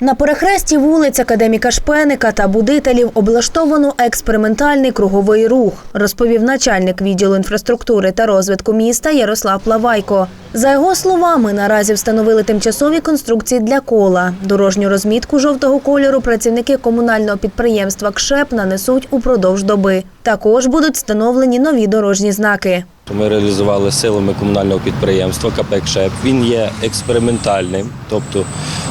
На перехресті вулиць Академіка Шпеника та Будителів облаштовано експериментальний круговий рух, розповів начальник відділу інфраструктури та розвитку міста Ярослав Плавайко. За його словами, наразі встановили тимчасові конструкції для кола. Дорожню розмітку жовтого кольору працівники комунального підприємства КШЕП нанесуть упродовж доби. Також будуть встановлені нові дорожні знаки. Ми реалізували силами комунального підприємства «Капекшеп». Він є експериментальним, тобто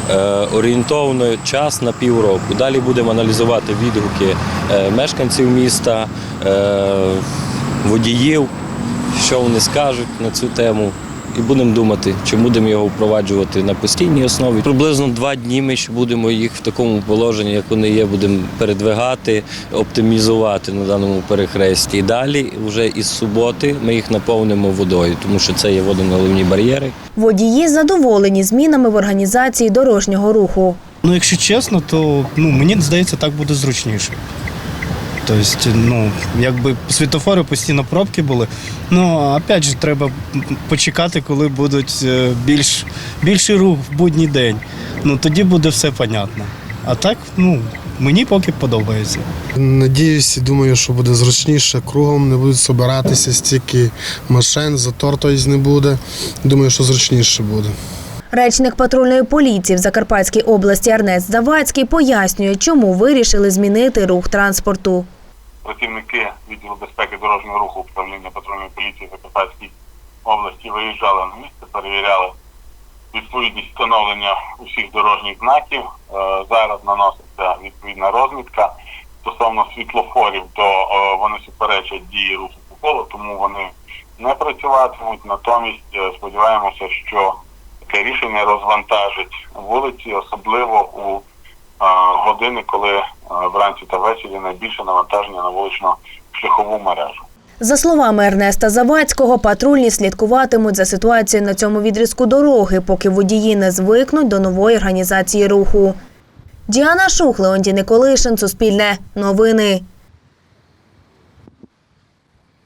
е, орієнтовно час на півроку. Далі будемо аналізувати відгуки е, мешканців міста, е, водіїв, що вони скажуть на цю тему. І будемо думати, чи будемо його впроваджувати на постійній основі. Приблизно два дні ми ще будемо їх в такому положенні, як вони є, будемо передвигати, оптимізувати на даному перехресті. І далі, вже із суботи, ми їх наповнимо водою, тому що це є водоналивні бар'єри. Водії задоволені змінами в організації дорожнього руху. Ну, якщо чесно, то ну, мені здається, так буде зручніше. Тобто, ну, якби світофори постійно пробки були. Ну, опять же, треба почекати, коли будуть е, більш, більший рух в будній день. Ну, тоді буде все понятно. А так, ну, мені поки подобається. Надіюсь і думаю, що буде зручніше. Кругом не будуть збиратися стільки машин, затор той не буде. Думаю, що зручніше буде. Речник патрульної поліції в Закарпатській області Арнест Завадський пояснює, чому вирішили змінити рух транспорту. працівники відділу безпеки дорожнього руху управління патрульної поліції Закарпатській області виїжджали на місце, перевіряли відповідність встановлення усіх дорожніх знаків. Е, Зараз наноситься відповідна розмітка стосовно світлофорів, то е, вони суперечать дії руху по колу, тому вони не працюватимуть. Натомість е, сподіваємося, що таке рішення розвантажить вулиці, особливо у години, коли вранці та ввечері найбільше навантаження на вулично-шляхову мережу. За словами Ернеста Завадського, патрульні слідкуватимуть за ситуацією на цьому відрізку дороги, поки водії не звикнуть до нової організації руху. Діана Шух, Леонтій Николишин, Суспільне, Новини.